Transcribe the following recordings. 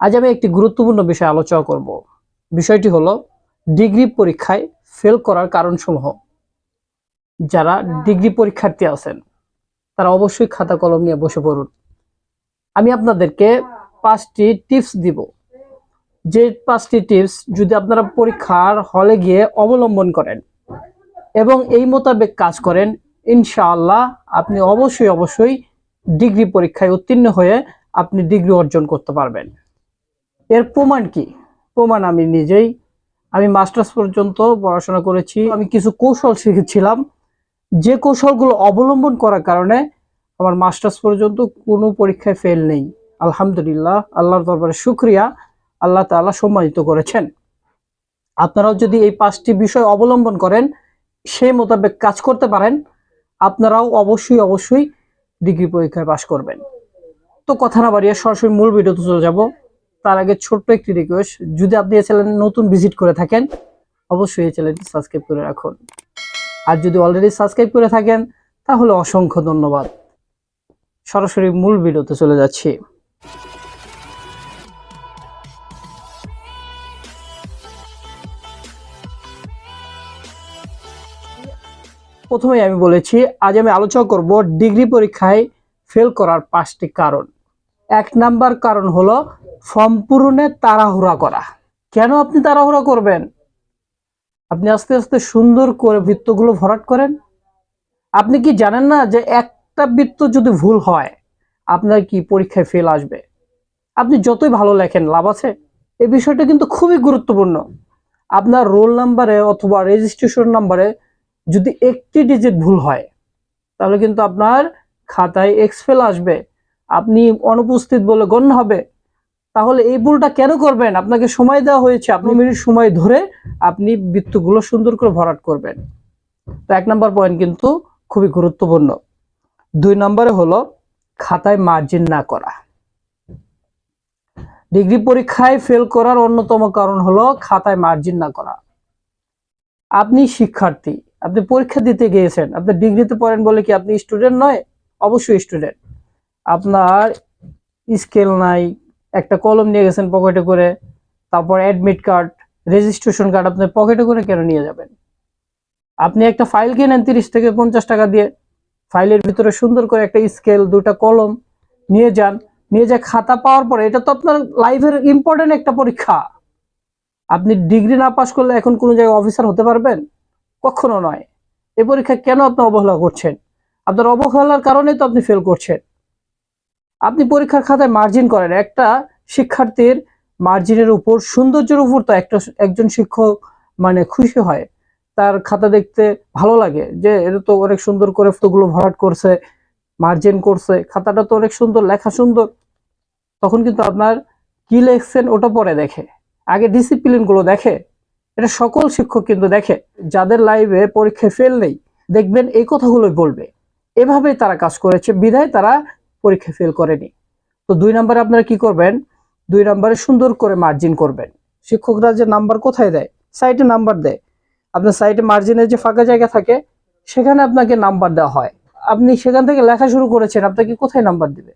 আজ আমি একটি গুরুত্বপূর্ণ বিষয় আলোচনা করব। বিষয়টি হলো, ডিগ্রি পরীক্ষায় ফেল করার কারণসমূহ। যারা ডিগ্রি পরীক্ষার্থী আছেন, তারা অবশ্যই খাতা কলম নিয়ে বসে পড়ুন। আমি আপনাদেরকে পাঁচটি টিপস দিব। যে পাঁচটি টিপস যদি আপনারা পরীক্ষার হলে গিয়ে অবলম্বন করেন এবং এই মোতাবেক কাজ করেন, ইনশাআল্লাহ আপনি অবশ্যই অবশ্যই ডিগ্রি পরীক্ষায় উত্তীর্ণ হয়ে আপনি ডিগ্রি অর্জন করতে পারবেন। এর প্রমাণ কি? প্রমাণ আমি নিজেই। আমি মাস্টার্স পর্যন্ত পড়াশোনা করেছি। আমি কিছু কৌশল শিখেছিলাম। যে কৌশলগুলো অবলম্বন করার কারণে আমার মাস্টার্স পর্যন্ত কোনো পরীক্ষায় ফেল নেই। আলহামদুলিল্লাহ, আল্লাহর দরবারে শুক্রিয়া। আল্লাহ তাআলা সম্মানিত করেছেন। আপনারাও যদি এই পাঁচটি বিষয় অবলম্বন করেন সেই মোতাবেক কাজ করতে পারেন। আপনারাও অবশ্যই অবশ্যই ডিগ্রি পরীক্ষায় পাশ করবেন। তো কথা না বাড়িয়ে সরাসরি মূল ভিডিওতে চলে যাব। তার আগে ছোট্ট একটি রিকোয়েস্ট যদি আপনি এই চ্যানেল নতুন ভিজিট করে থাকেন, অবশ্যই এই চ্যানেলটি সাবস্ক্রাইব করে রাখুন। আর যদি অলরেডি সাবস্ক্রাইব করে থাকেন, তাহলে অসংখ্য ধন্যবাদ। সরাসরি মূল ভিডিওতে চলে যাচ্ছি। প্রথমেই আমি বলেছি, আজ আমি আলোচনা করব ডিগ্রি পরীক্ষায় ফেল করার পাঁচটি কারণ। এক নাম্বার কারণ হলো ফর্ম পূরণে তাড়াহুড়া করা। কেন আপনি তাড়াহুড়া করবেন? আপনি আস্তে আস্তে সুন্দর করে বৃত্তগুলো ভরাট করেন। আপনি কি জানেন না যে একটা বৃত্ত যদি ভুল হয়, আপনার কি পরীক্ষায় ফেল আসবে? আপনি যতই ভালো লেখেন, লাভ আছে। এই বিষয়টা কিন্তু খুবই গুরুত্বপূর্ণ। আপনার রোল নাম্বারে অথবা রেজিস্ট্রেশন নাম্বারে যদি একটি ডিজিট ভুল হয়, তাহলে কিন্তু আপনার খাতায় এক্সফেল আসবে। আপনি অনুপস্থিত বলে গণ্য হবে। তাহলে এই ভুলটা কেন করবেন? আপনাকে সময় দেওয়া হয়েছে। আপনি মিনিট সময় ধরে আপনি বৃত্তগুলো সুন্দর করে ভরাট করবেন। তো এক নম্বর পয়েন্ট কিন্তু খুবই গুরুত্বপূর্ণ। দুই নম্বরে হলো খাতায় মার্জিন না করা। ডিগ্রি পরীক্ষায় ফেল করার অন্যতম কারণ হলো খাতায় মার্জিন না করা। আপনি শিক্ষার্থী, আপনি পরীক্ষা দিতে গিয়েছেন, আপনি ডিগ্রিতে পড়েন বলে কি আপনি স্টুডেন্ট নয়? অবশ্যই স্টুডেন্ট আপনার স্কেল নাই, একটা কলম নিয়ে গেছেন পকেটে করে, তারপর অ্যাডমিট কার্ড রেজিস্ট্রেশন কার্ড আপনি পকেটে করে কেন নিয়ে যাবেন? আপনি একটা ফাইল কেনেন তিরিশ থেকে পঞ্চাশ টাকা দিয়ে ফাইলের ভিতরে সুন্দর করে একটা স্কেল দুটা কলম নিয়ে যান, নিয়ে যা খাতা পাওয়ার পরে, এটা তো আপনার লাইফের ইম্পর্টেন্ট একটা পরীক্ষা। আপনি ডিগ্রি না পাশ করলে এখন কোনো জায়গায় অফিসার হতে পারবেন? কখনো নয়। এ পরীক্ষা কেন আপনি অবহেলা করছেন? আপনার অবহেলার কারণে তো আপনি ফেল করছেন। আপনি পরীক্ষার খাতায় মার্জিন করেন। একটা শিক্ষার্থীর মার্জিনের উপর, সৌন্দর্যের উপর তো একটা একজন শিক্ষক মানে খুশি হয়। তার খাতা দেখতে ভালো লাগে যে, এটা তো অনেক সুন্দর করে ফটোগুলো ভরাট করছে মার্জিন করছে, খাতাটা তো অনেক সুন্দর, লেখা সুন্দর। তখন কিন্তু আপনার কি লেখছেন ওটা পরে দেখে। আগে ডিসিপ্লিনগুলো দেখে। এটা সকল শিক্ষক কিন্তু দেখে। যাদের লাইভে পরীক্ষায় ফেল নেই, দেখবেন এই কথাগুলোই বলবে। এভাবেই তারা কাজ করেছে। বিধায় তারা পরীক্ষায় ফেল করেনি। তো দুই নম্বরে আপনারা কি করবেন? দুই নম্বরে সুন্দর করে মার্জিন করবেন। শিক্ষকরা যে নাম্বার কোথায় দেয়? সাইটে নাম্বার দেয়। আপনার সাইটে মার্জিনের যে ফাঁকা জায়গা থাকে, সেখানে আপনাকে নাম্বার দেওয়া হয়। আপনি সেখান থেকে লেখা শুরু করেছেন, আপনাকে কোথায় নাম্বার দিবে?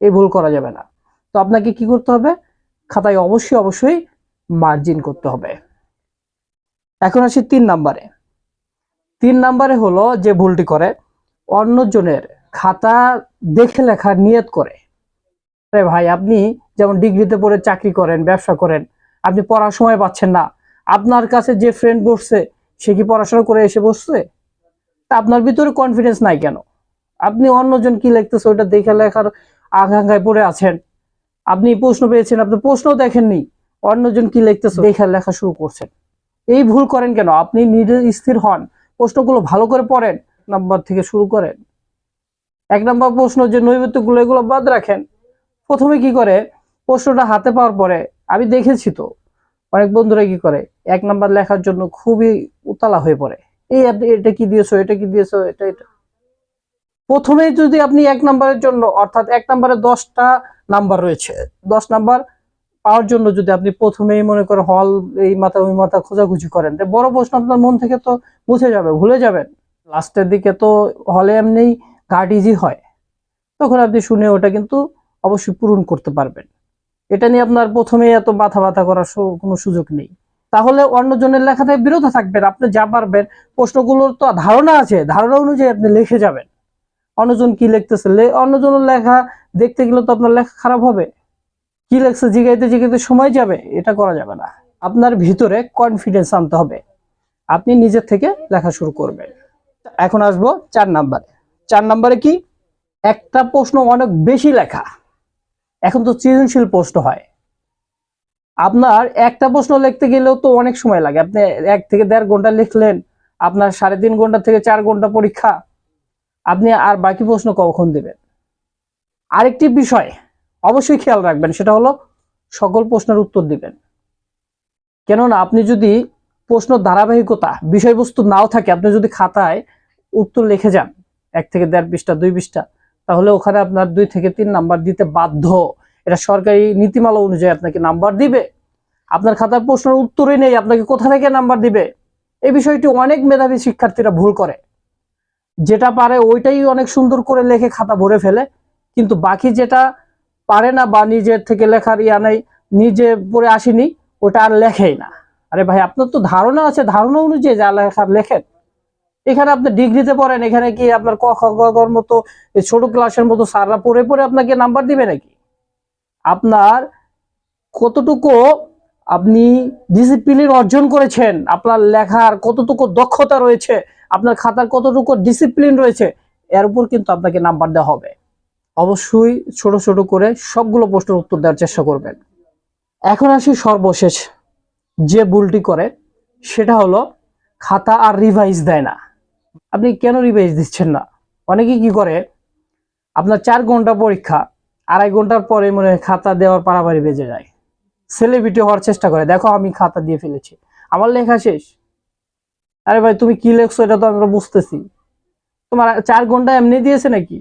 এই ভুল করা যাবে না। তো আপনাকে কি করতে হবে? খাতায় অবশ্যই অবশ্যই মার্জিন করতে হবে। এখন আসি তিন নাম্বারে। তিন নাম্বারে হলো যে ভুলটি করে, অন্যজনের খাতা দেখে লেখার নিয়ত করে। আরে ভাই, আপনি যেমন ডিগ্রিতে পড়ে চাকরি করেন, ব্যবসা করেন, আপনি পড়ার সময় পাচ্ছেন না। আপনার কাছে যে ফ্রেন্ড বসছে, সে কি পড়াশোনা করে এসে বসছে? তা আপনার ভিতরে কনফিডেন্স নাই কেন? আপনি অন্যজন কি লিখতেছে ওটা দেখে লেখার আকাঙ্ক্ষায় পড়ে আছেন। আপনি প্রশ্ন পেয়েছেন, আপনি প্রশ্ন দেখেননি, অন্যজন কি লিখতেছে, দেখে লেখা শুরু করছেন। এই ভুল করেন কেন? আপনি নিজে স্থির হন, প্রশ্নগুলো ভালো করে পড়েন, নাম্বার থেকে শুরু করেন। এক নম্বর প্রশ্ন যে নৈবেদ্যগুলো এগুলো বাদ রাখেন। প্রথমে কি করে? প্রশ্নটা হাতে পাওয়ার পরে, আমি দেখেছি তো, অনেক বন্ধুরা কি করে? এক নাম্বার লেখার জন্য খুবই উতলা হয়ে পড়ে। এই আপনি এটা কি দিয়েছ, এটা কি দিয়েছ, এটা এটা। প্রথমে যদি আপনি এক নাম্বারের জন্য, অর্থাৎ এক নাম্বারে দশটা নাম্বার রয়েছে, দশ নাম্বার পাওয়ার জন্য যদি আপনি প্রথমেই মনে করেন হল, এই মাথা, ওই মাথা খোঁজাখুঁজি করেন বড় প্রশ্ন আপনার মন থেকে তো মুছে যাবে, ভুলে যাবেন। লাস্টের দিকে তো হলে এমনি গার্ড ইজি হয়, তখন আপনি শুনে ওটা কিন্তু অবশ্যই পূরণ করতে পারবেন। এটা নিয়ে আপনার প্রথমে এত মাথা ব্যথা করার কোনো সুযোগ নেই। তাহলে অন্যজনের লেখা থেকে বিরত থাকবেন, আপনি যা পারবেন, প্রশ্নগুলোর তো ধারণা আছে, ধারণা অনুযায়ী আপনি লিখে যাবেন। অন্যজন কি লিখতেছে? অন্যজনের লেখা দেখতে গেলে তো আপনার লেখা খারাপ হবে। কি লেখছে, জিগাইতে জিগাইতে সময় যাবে, এটা করা যাবে না। আপনার ভিতরে কনফিডেন্স আনতে হবে। আপনি নিজের থেকে লেখা শুরু করবেন। এখন আসব চার নাম্বারে। চার নাম্বারে কি? একটা প্রশ্ন অনেক বেশি লেখা। এখন তো সৃজনশীল প্রশ্ন হয়। আপনার একটা প্রশ্ন লিখতে গেলেও তো অনেক সময় লাগে। আপনি এক থেকে দেড় ঘণ্টা লিখলেন, আপনার সাড়ে তিন ঘণ্টা থেকে চার ঘণ্টা পরীক্ষা, আপনি আর বাকি প্রশ্ন কখন দেবেন? আরেকটি বিষয় অবশ্যই খেয়াল রাখবেন, সেটা হলো সকল প্রশ্নের উত্তর দিবেন। কেননা আপনি যদি প্রশ্ন ধারাবাহিকতা বিষয়বস্তু নাও থাকে, আপনি যদি খাতায় উত্তর লিখে যান এক থেকে দেড় পৃষ্ঠা, দুই পৃষ্ঠা, তাহলে ওখানে আপনার দুই থেকে তিন নাম্বার দিতে বাধ্য। এটা সরকারি নীতিমালা অনুযায়ী আপনাকে নাম্বার দিবে। আপনার খাতার প্রশ্নের উত্তরই নেই, আপনাকে কোথা থেকে নাম্বার দিবে? এই বিষয়টি অনেক মেধাবী শিক্ষার্থীরা ভুল করে। যেটা পারে ওইটাই অনেক সুন্দর করে লেখে খাতা ভরে ফেলে, কিন্তু বাকি যেটা পারে না বা নিজের থেকে লেখার ইয়া নেই, নিজে পড়ে আসেনি, ওটা আর লেখেই না। আরে ভাই, আপনার তো ধারণা আছে, ধারণা অনুযায়ী যা লেখার লেখেন। এখানে আপনি ডিগ্রিতে পড়েন, এখানে কি আপনার ক, খ, গ ঘর মতো ছোট ক্লাসের মতো সাররা পড়ে পড়ে আপনাকে নাম্বার দিবে নাকি? আপনার কতটুকু আপনি ডিসিপ্লিন অর্জন করেছেন, আপনার লেখার কতটুকু দক্ষতা রয়েছে, আপনার খাতার কতটুকু ডিসিপ্লিন রয়েছে, এর উপর কিন্তু আপনাকে নাম্বার দেওয়া হবে। অবশ্যই ছোট ছোট করে সবগুলো প্রশ্নের উত্তর দেওয়ার চেষ্টা করবেন। এখন আসি সর্বশেষ যে ভুলটি করে, সেটা হলো খাতা আর রিভাইজ দেয় না। আপনি কেন রিভাইজ দিচ্ছেন না? অনেকে কি করে? আপনার চার ঘণ্টা পরীক্ষা, আড়াই ঘণ্টার পরে মনে খাতা দেওয়ার পারাবারি বেজে যায়। সেলিব্রিটি হওয়ার চেষ্টা করে, দেখো, আমি খাতা দিয়ে ফেলেছি। আমার লেখা শেষ? আরে ভাই, তুমি কি লেখছো এটা তো আমরা বুঝতেছি। তোমার চার ঘণ্টা এমনি দিয়েছে নাকি?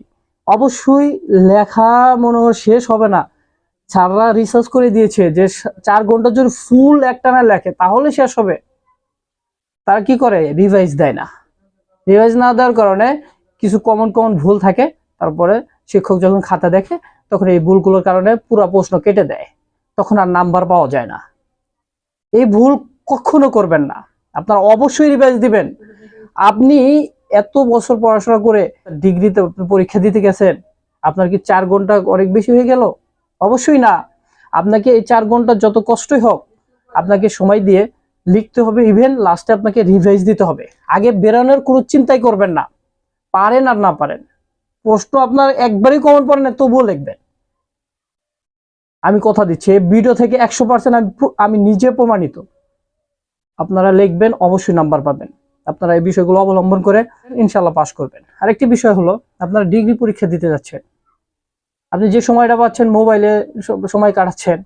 অবশ্যই লেখা মনে হয় শেষ হবে না। স্যাররা রিসার্চ করে দিয়েছে যে চার ঘণ্টা যদি ফুল একটা না লেখে, তাহলে শেষ হবে। তারা কি করে? রিভাইজ দেয় না। রিভাইজ না দেওয়ার কারণে কিছু কমন কমন ভুল থাকে। তারপরে শিক্ষক যখন খাতা দেখে, তখন এই ভুলগুলোর কারণে পুরো প্রশ্ন কেটে দেয়। তখন আর নাম্বার পাওয়া যায় না। এই ভুল কখনো করবেন না। আপনারা অবশ্যই রিভাইজ দিবেন। আপনি এত বছর পড়াশোনা করে ডিগ্রিতে পরীক্ষা দিতে গেছেন, আপনার কি চার ঘণ্টা অনেক বেশি হয়ে গেল? অবশ্যই না। আপনাকে এই চার ঘণ্টা যত কষ্টই হোক, আপনাকে সময় দিয়ে লিখতে হবে ইভেন লাস্টে আপনাকে রিভাইজ দিতে হবে। আগে বেরোনোর কোনো চিন্তাই করবেন না। পারেন আর না পারেন। প্রশ্ন আপনার একবারই কমন পড়ে না, তবুও লিখবেন। আমি কথা দিচ্ছি ভিডিও থেকে একশো পার্সেন্ট আমি আমি নিজে প্রমাণিত। আপনারা লিখবেন, অবশ্যই নাম্বার পাবেন। আপনারা এই বিষয়গুলো অবলম্বন করে ইনশাল্লাহ পাশ করবেন। আরেকটি বিষয় হলো, আপনারা ডিগ্রি পরীক্ষা দিতে যাচ্ছেন। আপনি যে সময়টা পাচ্ছেন মোবাইলে সময় কাটাচ্ছেন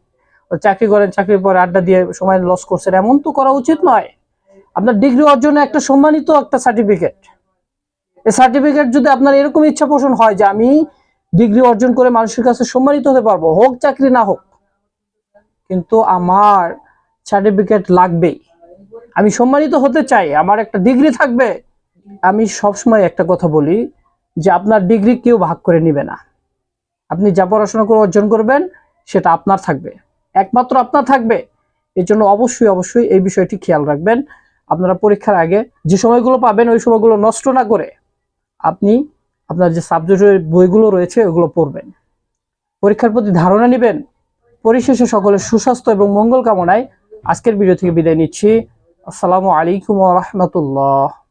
চাকরি করেন, চাকরির পরে আড্ডা দিয়ে সময় লস করছেন, এমন তো করা উচিত নয়। আপনার ডিগ্রি অর্জনে একটা সম্মানিত একটা সার্টিফিকেট এই সার্টিফিকেট যদি আপনার এরকম ইচ্ছা পোষণ হয় যে আমি ডিগ্রি অর্জন করে মানুষের কাছে সম্মানিত হতে পারব, হোক চাকরি না হোক, কিন্তু আমার সার্টিফিকেট লাগবেই। আমি সম্মানিত হতে চাই, আমার একটা ডিগ্রি থাকবে। আমি সবসময় একটা কথা বলি যে আপনার ডিগ্রি কেউ ভাগ করে নিবে না। আপনি যা পড়াশোনা করে অর্জন করবেন, সেটা আপনার থাকবে। একমাত্র আপনার থাকবে। এর জন্য অবশ্যই অবশ্যই এই বিষয়টি খেয়াল রাখবেন। আপনারা পরীক্ষার আগে যে সময়গুলো পাবেন, ওই সময়গুলো নষ্ট না করে আপনি আপনার যে সাবজেক্টের বইগুলো রয়েছে, ওগুলো পড়বেন। পরীক্ষার প্রতি ধারণা নেবেন। পরিশেষে সকলের সুস্বাস্থ্য এবং মঙ্গল কামনায় আজকের ভিডিও থেকে বিদায় নিচ্ছি। আসসালামু আলাইকুম রহমতুল্লাহ।